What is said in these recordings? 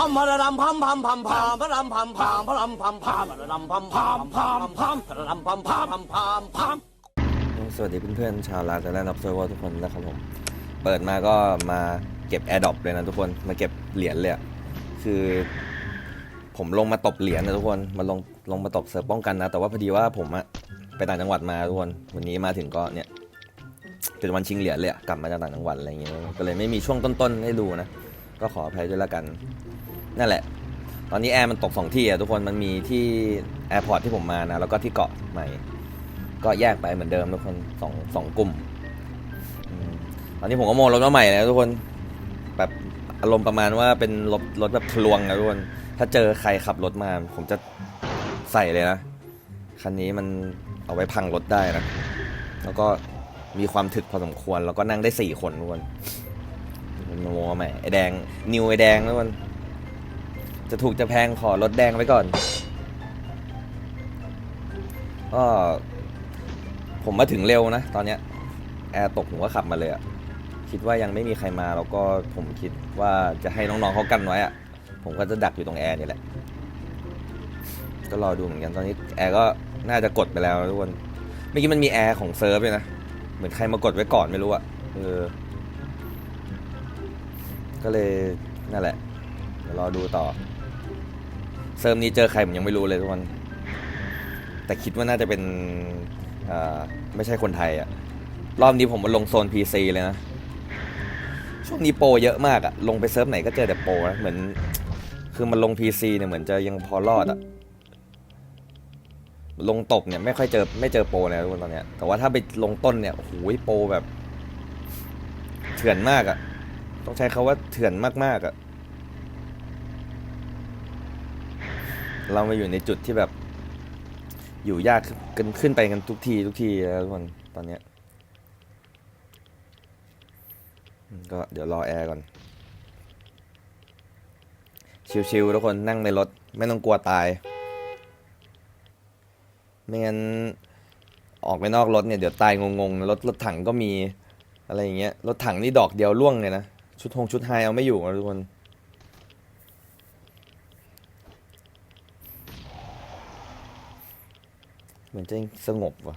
พัมพะระดำพัมพัมพัมพัมพะรำพัมพัมพะรำพัมพัมพระดำพัมพัมพัมพัมพระดำพัมพัมพัมพัมพัมสวัสดีเพื่อนๆชาวลาซาแลนด์ออฟเซอร์วทุกคนนะครับผมเปิดมาก็มาเก็บแอร์ดอปเลยนะทุกคนมาเก็บเหรียญเลยคือผมลงมาตบเหรียญนะทุกคนมาลงลงมาตบเซิร์ฟป้องกันนะ แต่ว่าพอดีว่าผมอะไปต่างจังหวัดมาทุกคนวันนี้มาถึงก็เนี่ยเป็นวันชิงเหรียญเลยอะกลับมาจากต่างจังหวัดอะไรอย่างเงี้ยก็เลยไม่มีช่วงต้นๆให้ดูนะ ก็ขออภัยด้วยละกัน นั่นแหละ ตอนนี้แอร์มันตกสองที่อะทุกคนมันมีที่แอร์พอร์ตที่ผมมานะ แล้วก็ที่เกาะใหม่ ก็แยกไปเหมือนเดิมทุกคนสองสองกลุ่มอืมตอนนี้ผมก็โมรถมาใหม่นะทุกคนแบบอารมณ์ประมาณว่าเป็นรถรถแบบทะลวงนะทุกคน ถ้าเจอใครขับรถมา ผมจะใส่เลยนะ คันนี้มันเอาไว้พังรถได้นะ แล้วก็มีความถึกพอสมควร แล้วก็นั่งได้สี่คนทุกคนเป็นโมใหม่ไอแดง นิวไอแดงทุกคน จะถูกจะแพงขอรถแดงไว้ก่อนก็ผมมาถึงเร็วนะ ตอนเนี้ยแอร์ตกผมก็ขับมาเลยอะคิดว่ายังไม่มีใครมาแล้วก็ผมคิดว่าจะให้น้องๆเขากันไว้อะผมก็จะดักอยู่ตรงแอร์นี่แหละ ก็รอดูเหมือนกันตอนนี้แอร์ก็น่าจะกดไปแล้วทุกคนเมื่อกี้มันมีแอร์ของเซิร์ฟเลยนะเหมือนใครมากดไว้ก่อนไม่รู้อะเออก็เลยนั่นแหละเดี๋ยวรอดูต่อ เซิร์ฟนี้เจอใครผมยังไม่รู้เลยทุกคน แต่คิดว่าน่าจะเป็นไม่ใช่คนไทยอะรอบนี้ผมมาลงโซน PC เลยนะ ช่วงนี้โปรเยอะมากอะลงไปเซิร์ฟไหนก็เจอแต่โปรนะเหมือน คือมันลง PC เนี่ยเหมือนจะยังพอรอดอะลงตบเนี่ยไม่ค่อยเจอไม่เจอโปรเลยทุกคนตอนเนี้ย แต่ว่าถ้าไปลงต้นเนี่ยโอ้โหโปรแบบ เถื่อนมากอะต้องใช้คาว่าเถื่อนมากๆอะ เรามาอยู่ในจุดที่แบบอยู่ยากกันขึ้นไปกันทุกทีทุกทีแล้วทุกคนตอนเนี้ยก็เดี๋ยวรอแอร์ก่อน ชิวๆทุกคนนั่งในรถ ไม่ต้องกลัวตาย ไม่งั้น ออกไปนอกรถเนี่ยเดี๋ยวตายงงๆรถรถถังก็มีอะไรอย่างเงี้ยรถถังนี่ดอกเดียวล่วงเลยนะ ชุดฮงชุดไฮเอาไม่อยู่นะทุกคน เหมือนจะสงบว่ะ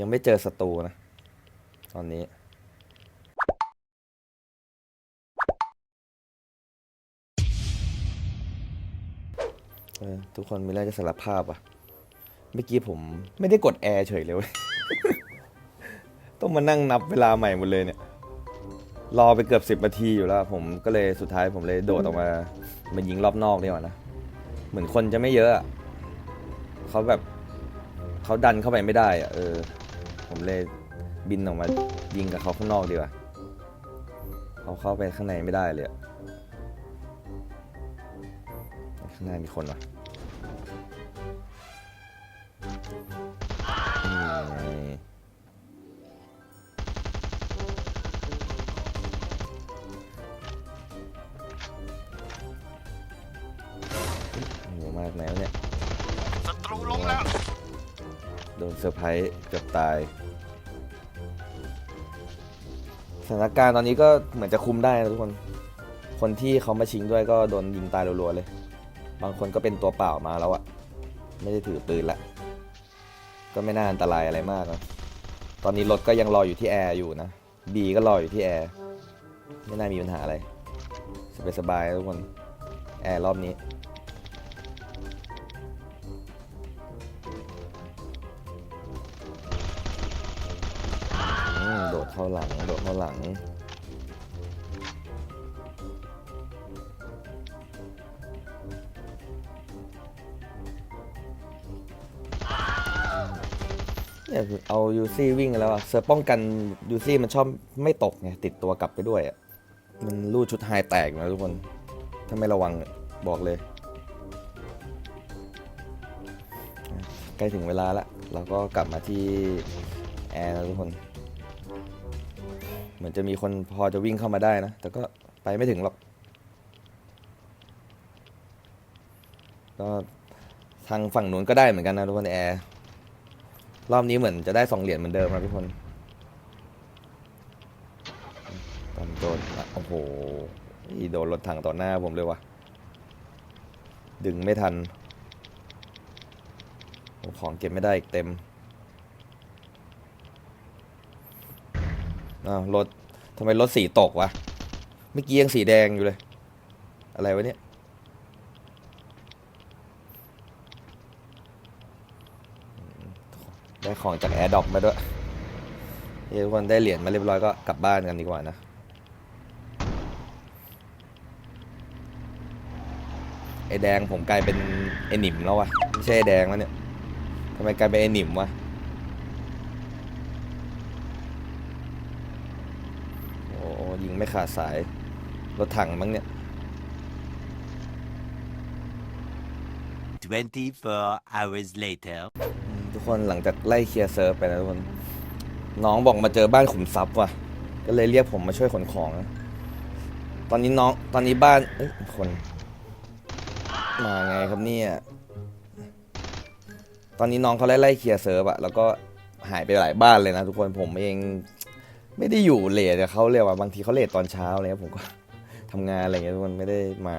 ยังไม่เจอศัตรูนะ ตอนนี้ ทุกคนมีอะไรจะสารภาพอะ เมื่อกี้ผมไม่ได้กดแอร์เฉยเลย ต้องมานั่งนับเวลาใหม่หมดเลยเนี่ย รอไปเกือบสิบนาทีอยู่แล้ว ผมก็เลยสุดท้ายผมเลยโดดออกมามายิงรอบนอกดีกว่านะ เหมือนคนจะไม่เยอะ เขาแบบ เขาดันเข้าไปไม่ได้อะเออ ผมเลยบินออกมายิงกับเขาข้างนอกดีกว่าเขาเข้าไปข้างในไม่ได้เลยอะข้างในมีคนวะ เซอร์ไพรส์เกือบตาย สถานการณ์ตอนนี้ก็เหมือนจะคุมได้นะทุกคน คนที่เขามาชิงด้วยก็โดนยิงตายรัวๆเลย บางคนก็เป็นตัวเปล่ามาแล้วอะไม่ได้ถือปืนละ ก็ไม่น่าอันตรายอะไรมากนะ ตอนนี้รถก็ยังรออยู่ที่แอร์อยู่นะบีก็รออยู่ที่แอร์ ไม่น่ามีปัญหาอะไร สบายๆทุกคน แอร์รอบนี้ เข้าหลังโดดเข้าหลังเนี่ยคือเอายูซี่วิ่งแล้วอะเสือป้องกันยูซี่มันชอบไม่ตกไงติดตัวกลับไปด้วยอะมันรูดชุดไฮแตกนะทุกคน ถ้าไม่ระวังบอกเลย ใกล้ถึงเวลาละเราก็กลับมาที่แอร์นะทุกคน เหมือนจะมีคนพอจะวิ่งเข้ามาได้นะ แต่ก็ไปไม่ถึงหรอก ก็ทางฝั่งนู้นก็ได้เหมือนกันนะทุกคนแอร์รอบนี้เหมือนจะได้สองเหรียญเหมือนเดิมครับทุกคนตอนโดนโอ้โหโดนรถถังต่อหน้าผมเลยวะดึงไม่ทัน ของเก็บไม่ได้อีกเต็ม อ้าวรถทำไมรถสีตกวะ เมื่อกี้ยังสีแดงอยู่เลย อะไรวะเนี่ยได้ของจากแอร์ดอปมาด้วยเยทุกคนได้เหรียญมาเรียบร้อยก็กลับบ้านกันดีกว่านะ ไอแดงผมกลายเป็นไอหนิมแล้ววะไม่ใช่ไอแดงแล้วเนี่ยทำไมกลายเป็นไอหนิมวะโอ้ยิงไม่ ขาดสาย รถถังมั้งเนี่ย 24 hours later. ทุกคนหลังจากไล่เคลียร์เซิร์ฟไปนะทุกคน น้องบอกมาเจอบ้านขุมทรัพย์ว่ะ ก็เลยเรียกผมมาช่วยขนของนะตอนนี้น้อง ตอนนี้บ้าน เอ้ยคน มาไงครับเนี่ย ตอนนี้น้องเขาไล่ไล่เคลียร์เซิร์ฟอะแล้วก็หายไปหลายบ้านเลยนะทุกคนผมเอง ไม่ได้อยู่เลทกับเขาเลยว่ะบางทีเขาเลทตอนเช้าเลยผมก็ทำงานอะไรเงี้ยทุกคนไม่ได้มา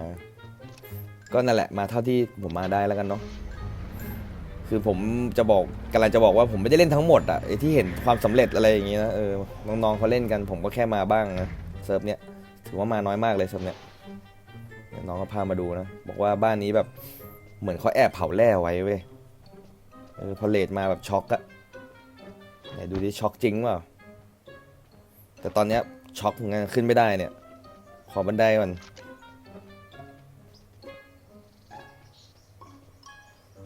ก็นั่นแหละมาเท่าที่ผมมาได้แล้วกันเนาะคือผมจะบอกกำลังจะบอกว่าผมไม่ได้เล่นทั้งหมดอะไอ้ที่เห็นความสำเร็จอะไรอย่างเงี้นะเออน้องๆเขาเล่นกัน ผมก็แค่มาบ้างนะเซิร์ฟเนี้ยถือว่ามาน้อยมากเลยเซิร์ฟเนี้ยน้องก็พามาดูนะบอกว่าบ้านนี้แบบเหมือนเขาแอบเผาแร่ไว้เว้ยเออพอเลดมาแบบช็อกอะไหนดูดิช็อกจริงเปล่า แต่ตอนเนี้ยช็อกงานขึ้นไม่ได้เนี่ย ขอบันไดก่อน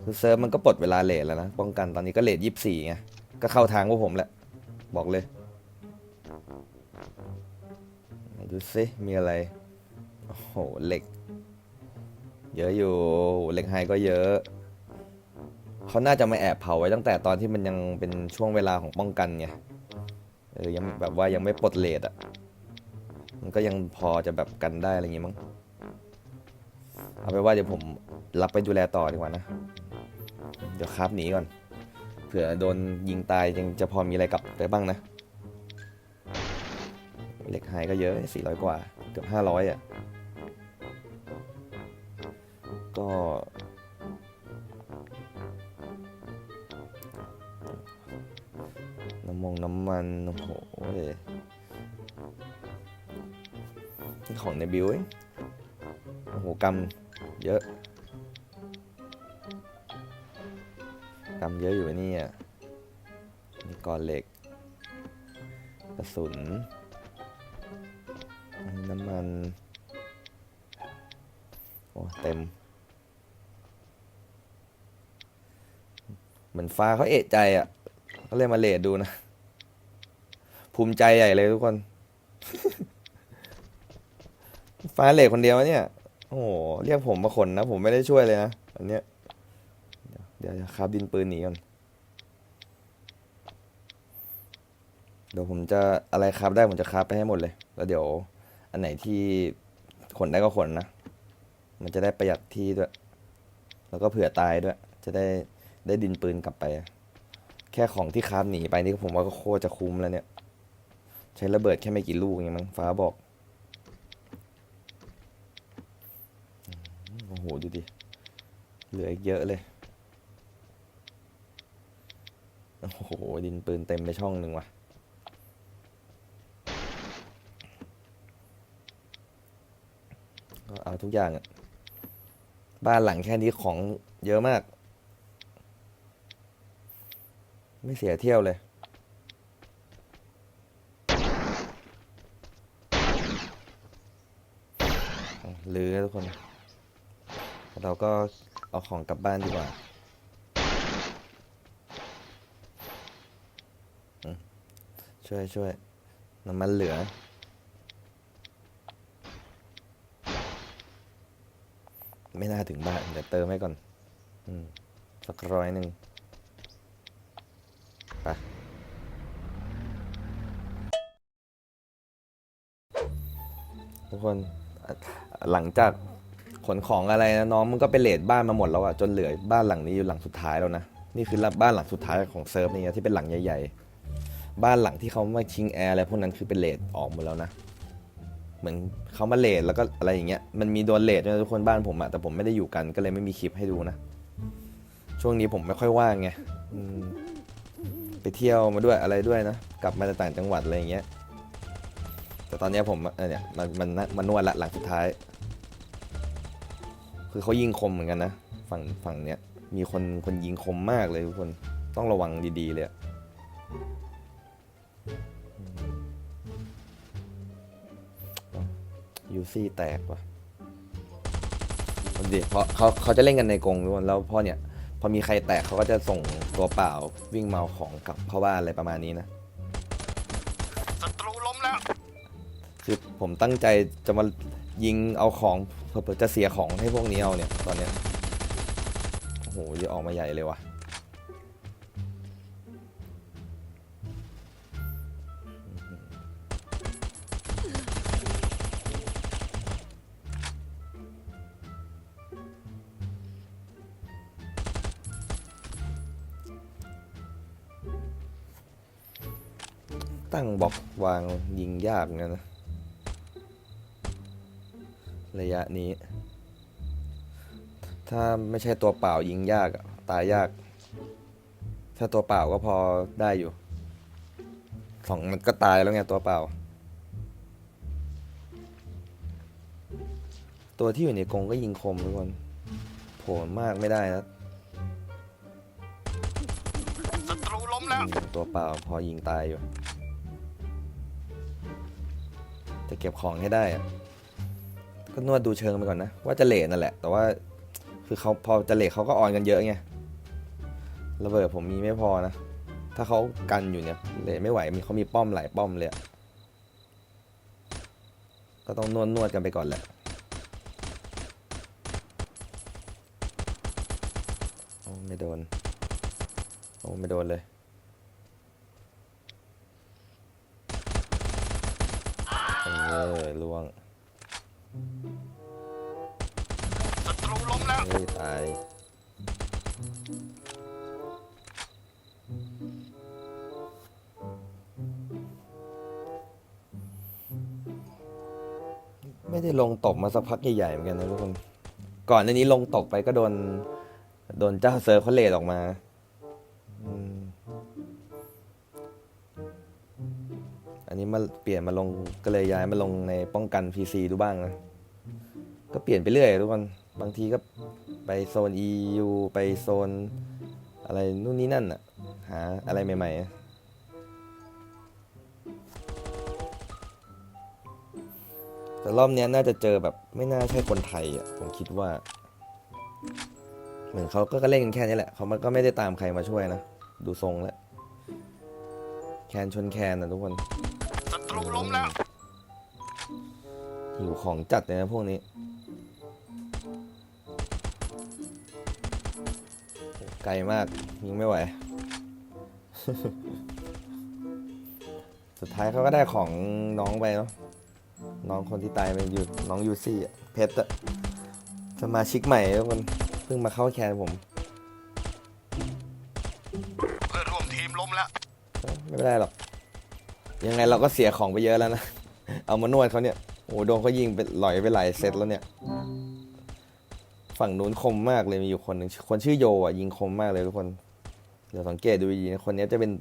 คือเซิร์ฟมันก็ปลดเวลาเลทแล้วนะ ป้องกันตอนนี้ก็เลทยี่สี่ไง ก็เข้าทางพวกผมแหละ บอกเลย ดูซิมีอะไร โอ้โหเหล็ก เยอะอยู่เหล็กไฮก็เยอะเขาน่าจะมาแอบเผาไว้ตั้งแต่ตอนที่มันยังเป็นช่วงเวลาของป้องกันไง ออยังแบบว่ายังไม่ปลดเลทอะ มันก็ยังพอจะแบบกันได้อะไรอย่างงี้มั้ง เอาไปนว่าเดี๋ยวผมรับไปดูแลต่อดีกว่านะ เดี๋ยวคราบหนีก่อน เผื่อโดนยิงตายยังจะพอมีอะไรกลับไปบ้างนะ เหล็กไฮก็เยอะ 400 กว่า เกือบ 500 อะ บิวเองโอ้โหกำเยอะกำเยอะอยู่นี่อะมีก้อนเหล็ก กระสุน น้ำมัน โอ้เต็ม เหมือนฟ้าเขาเอะใจอะเขาเลยมาเลดดูนะ ภูมิใจใหญ่เลยทุกคน ฟ้าเหลดคนเดียวเนี่ย โอ้โห เรียกผมมาขนนะ ผมไม่ได้ช่วยเลยนะ อันเนี้ย เดี๋ยวจะคาบดินปืนหนีก่อน เดี๋ยวผมจะอะไรคาบได้ผมจะคาบไปให้หมดเลย แล้วเดี๋ยว อันไหนที่ขนได้ก็ขนนะ มันจะได้ประหยัดที่ด้วย แล้วก็เผื่อตายด้วย จะได้ได้ดินปืนกลับไป แค่ของที่คาบหนีไปนี่ผมว่าก็โคตรจะคุ้มแล้วเนี่ย ใช้ระเบิดแค่ไม่กี่ลูกเองมั้งฟ้าบอกอืม โหดูดิ เหลืออีกเยอะเลย โอ้โห ดินปืนเต็มไปช่องหนึ่งว่ะ ก็เอาทุกอย่างอะบ้านหลังแค่นี้ของเยอะมาก ไม่เสียเที่ยวเลยอะลือทุกคน เราก็เอาของกลับบ้านดีกว่าช่วยช่วยน้ำมันเหลือ ไม่น่าถึงบ้านเดี๋ยวเติมให้ก่อนอืมสักร้อยหนึ่งไปทุกคนหลังจาก ขนของอะไรนะน้องมันก็ไปเลดบ้านมาหมดแล้วอะจนเหลือบ้านหลังนี้อยู่หลังสุดท้ายแล้วนะนี่คือบ้านหลังสุดท้ายของเซิร์ฟนี่นะที่เป็นหลังใหญ่ ๆ บ้านหลังที่เขามาชิงแอร์อะไรพวกนั้นคือเป็นเลดออกหมดแล้วนะเหมือนเขามาเลทแล้วก็อะไรอย่างเงี้ยมันมีโดนเลทด้วยนะทุกคนบ้านผมอะแต่ผมไม่ได้อยู่กันก็เลยไม่มีคลิปให้ดูนะ ช่วงนี้ผมไม่ค่อยว่างไงไปเที่ยวมาด้วยอะไรด้วยนะกลับมาจากต่างจังหวัดอะไรอย่างเงี้ยแต่ตอนนี้ผมเออเนี่ยมันมันมันนวดละหลังสุดท้าย คือเขายิงคมเหมือนกันนะ ฝั่งฝั่งเนี้ยมีคนคนยิงคมมากเลยทุกคนต้องระวังดีๆเลยอะยูซี่แตกว่ะดิเพราะเขาเขาจะเล่นกันในกรงทุกคนแล้วพอเนี่ย พอมีใครแตกเขาก็จะส่งตัวเปล่าวิ่งมาเอาของกลับเข้าบ้านอะไรประมาณนี้นะศัตรูล้มแล้วคือผมตั้งใจจะมายิงเอาของ เผื่อจะเสียของให้พวกนี้เอาเนี่ยตอนเนี้ยโอ้โหจะออกมาใหญ่เลยว่ะตั้งบล็อกวางยิงยากเนกันนะ ระยะนี้ ถ้าไม่ใช่ตัวเปล่ายิงยากอะตายยาก ถ้าตัวเปล่าก็พอได้อยู่สองมันก็ตายแล้วไงตัวเปล่า ตัวที่อยู่ในกรงก็ยิงคมทุกคนโผล่มากไม่ได้นะศัตรูล้มแล้วอืมตัวเปล่าพอยิงตายอยู่ จะเก็บของให้ได้อะ ก็นวดดูเชิงไปก่อนนะ ว่าจะเลทนั่นแหละ แต่ว่า คือเขาพอจะเลทเขาก็ออนกันเยอะไงระเบิดผมมีไม่พอนะ ถ้าเขากันอยู่เนี่ยเลทไม่ไหวมีเขามีป้อมหลายป้อมเลยก็ต้องนวดนวดกันไปก่อนแหละโอ้ไม่โดนโอ้ไม่โดนเลย เออล่วง ศัตรูล้มแล้ว เฮ้ยตาย ไม่ได้ลงตบมาสักพักใหญ่ๆเหมือนกันนะทุกคน ก่อนหน้านี้ลงตบไปก็โดน โดนเจ้าเซิร์เขาเลดออกมา อันนี้มาเปลี่ยนมาลงก็เลยย้ายมาลงในป้องกัน PC ดูบ้างนะ ก็เปลี่ยนไปเรื่อยทุกคน บางทีก็ไปโซน EU ไปโซนอะไรนู่นนี่นั่นอะหาอะไรใหม่ ๆแต่รอบนี้น่าจะเจอแบบไม่น่าใช่คนไทยอะผมคิดว่า เหมือนเขาก็เล่นกันแค่นี้แหละเขามันก็ไม่ได้ตามใครมาช่วยนะ ดูทรงแล้ว แคนชนแคนนะทุกคน ศัตรูล้มแล้วหิวของจัดเลยนะพวกนี้ ไกลมากยิงไม่ไหว สุดท้ายเขาก็ได้ของน้องไปเนาะน้องคนที่ตายเป็นยูน้องยูซี่อะเพชรอะสมาชิกใหม่ทุกคนเพิ่งมาเข้าแคนผม เพื่อนร่วมทีมล้มแล้ว ไม่เป็นไรหรอก ยังไงเราก็เสียของไปเยอะแล้วนะ เอามานวดเขาเนี่ย โอ้โหโดนเขายิงไปหลอยไปหลายเซตแล้วเนี่ย ฝั่งนู้นคมมากเลยมีอยู่คนหนึ่งคนชื่อโยอะยิงคมมากเลยทุกคน เดี๋ยวสังเกตดูดีนะคนนี้จะเป็น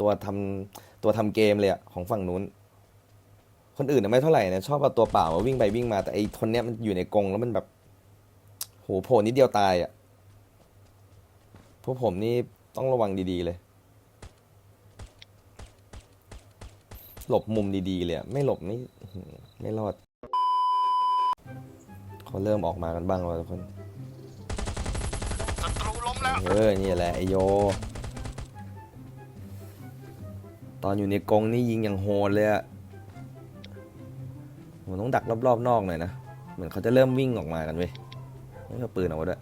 ตัวทำตัวทำเกมเลยอะของฝั่งนู้น คนอื่นน่ะไม่เท่าไหร่นะชอบเอาตัวเปล่ามาวิ่งไปวิ่งมาแต่ไอคนเนี้ยมันอยู่ในกรงแล้วมันแบบ โหโผล่นิดเดียวตายอะพวกผมนี่ต้องระวังดีๆเลย หลบมุมดีๆเลยอะไม่หลบไม่อื้อหือไม่รอดเขาเริ่มออกมากันบ้างแล้วทุกคนศัตรูล้มแล้วเออนี่แหละไอโย ตอนอยู่ในกรงนี่ยิงอย่างโหดเลยอะผมต้องดักรอบๆนอกหน่อยนะ เหมือนเขาจะเริ่มวิ่งออกมากันเว้ยไม่เอาปืนออกมาด้วย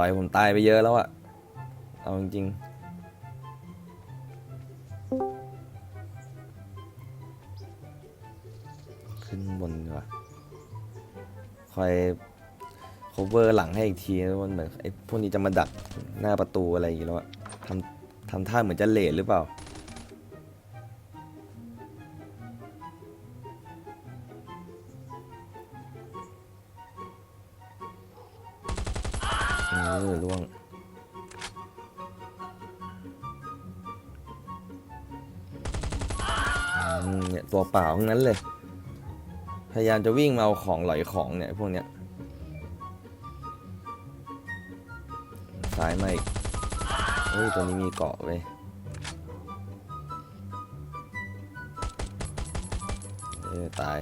ลอยผมตายไปเยอะแล้วอะเอาจริงขึ้นบนดีกว่าคอย cover หลังให้อีกทีมันเหมือนไอ้พวกนี้จะมาดักหน้าประตูอะไรอย่างเงี้ยแล้วอะทำทำท่าเหมือนจะเลทหรือเปล่า ออล่วง เนี่ย ตัวเปล่าทั้งนั้นเลย พยายามจะวิ่งมาเอาของหลอยของเนี่ย พวกเนี้ยซ้ายมาอีกเฮ้ย ตัวนี้มีเกาะเว้ยเออตาย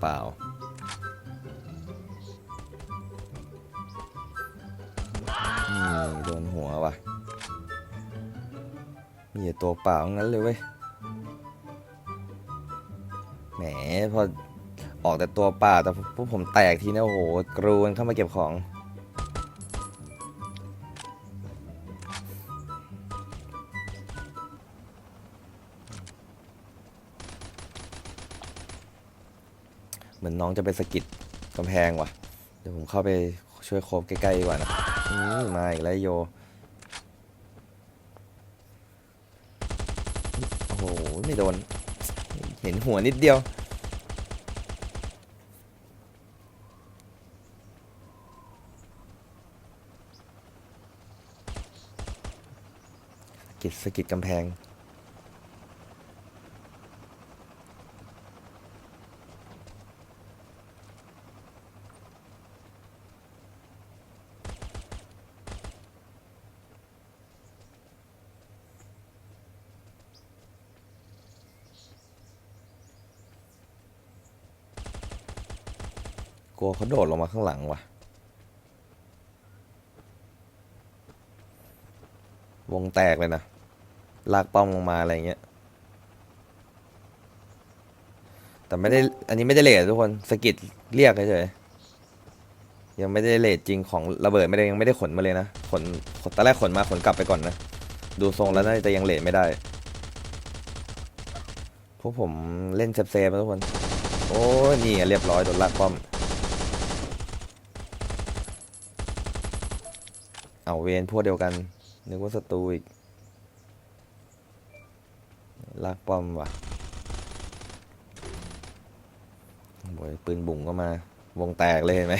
เปล่าโดนหัวว่ะ มีแต่ตัวเปล่างั้นเลยเว้ย แหมพอออกแต่ตัวเปล่าแต่พวกผมแตกทีนะโอ้โหกรูกันเข้ามาเก็บของ มือนน้องจะไปสะกิดกำแพงว่ะ เดี๋ยวผมเข้าไปช่วยโคบใกล้ๆดีกว่านะอืมมาอีกแล้วโย โอ้โห ไม่โดน เห็นหัวนิดเดียวสะกิดสะกิดกำแพง กลัวเขาโดดลงมาข้างหลังว่ะ วงแตกเลยนะ ลากป้อมลงมาอะไรเงี้ย แต่ไม่ได้ อันนี้ไม่ได้เลททุกคน สกิดเรียกเฉยๆยังไม่ได้เลทจริงของระเบิดไม่ได้ยังไม่ได้ขนมาเลยนะ ขนตอนแรกขนมาขนกลับไปก่อนนะ ดูทรงแล้วน่าจะยังเลทไม่ได้ พวกผมเล่นเซฟๆนะทุกคน โอ้นี่เรียบร้อยโดนลากป้อม เอาเวนพวกเดียวกัน นึกว่าศัตรูอีกลากป้อมว่ะโอ้ยปืนบุ๋งก็มา วงแตกเลยเห็นไหม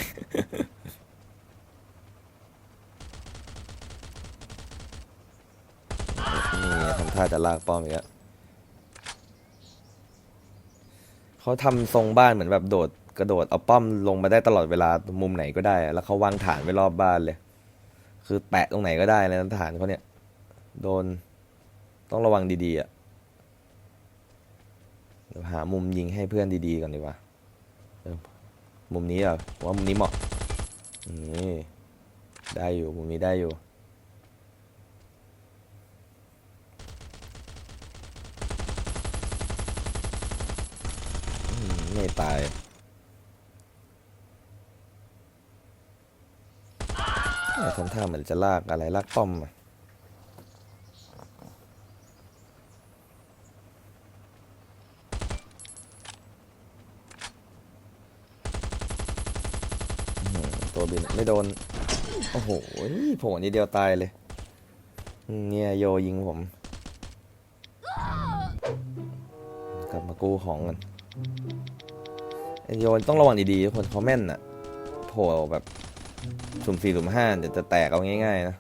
นี่ทำท่าจะลากป้อมอีกแล้วเขาทำทรงบ้านเหมือนแบบโดด กระโดดเอาป้อมลงมาได้ตลอดเวลามุมไหนก็ได้ แล้วเขาวางฐานไว้รอบบ้านเลย คือแปะตรงไหนก็ได้เลยนะฐานเขาเนี่ย โดนต้องระวังดีๆอะเดี๋ยวหามุมยิงให้เพื่อนดีๆก่อนดีกว่ามุมนี้อะว่ามุมนี้เหมาะนี่ได้อยู่มุมนี้ได้อยู่ไม่ตายเอ้ย ท่าเหมือนจะลากอะไรลากป้อมอะตัวบินไม่โดน โอ้โหโผล่นิดเดียวตายเลย เนี่ยโยยิงผม กลับมากู้ของกัน โยนต้องระวังดีๆทุกคนเขาแม่นอะโผล่แบบ สุ่มสี่สุ่มห้าเดี๋ยวจะแตกเอาง่ายๆนะ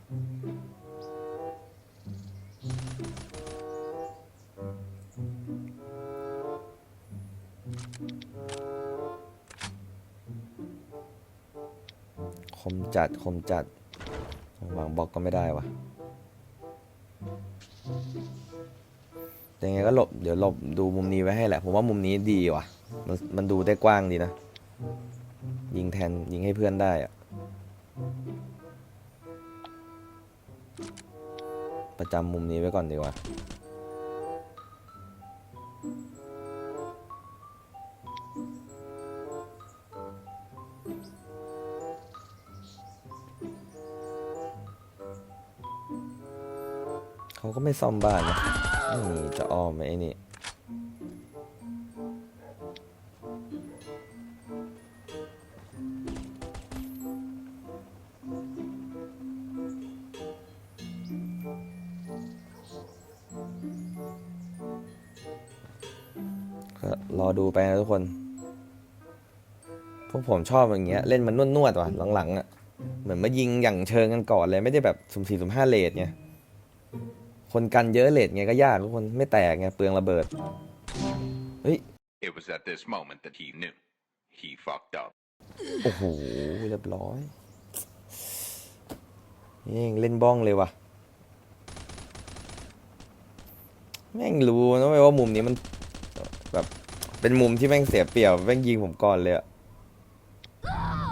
คมจัดคมจัดวางบล็อกก็ไม่ได้วะยังไงก็หลบ เดี๋ยวหลบดูมุมนี้ไว้ให้แหละ ผมว่ามุมนี้ดีว่ะ มันมันดูได้กว้างดีนะ ยิงแทนยิงให้เพื่อนได้อะ ประจำมุมนี้ไว้ก่อนดีกว่า เขาก็ไม่ซ่อมบ้านนะนี่จะอ้อมไหมไอ้นี่ ผมชอบอย่างเงี้ยเล่นมันนวดๆว่ะหลังๆอะเหมือนมายิงอย่างเชิงกันก่อนเลยไม่ได้แบบสุ่มสี่สุ่มห้าเลทไงคนกันเยอะเลทไงก็ยากทุกคนไม่แตกไงเปลืองระเบิดเฮ้ย It was at this moment that he knew. He fucked up. โอ้โหเรียบร้อยเองเล่นบ้องเลยว่ะแม่งรู้นะเว้ยว่ามุมนี้มันแบบเป็นมุมที่แม่งเสียเปรียบแม่งยิงผมก่อนเลยอะ 啊！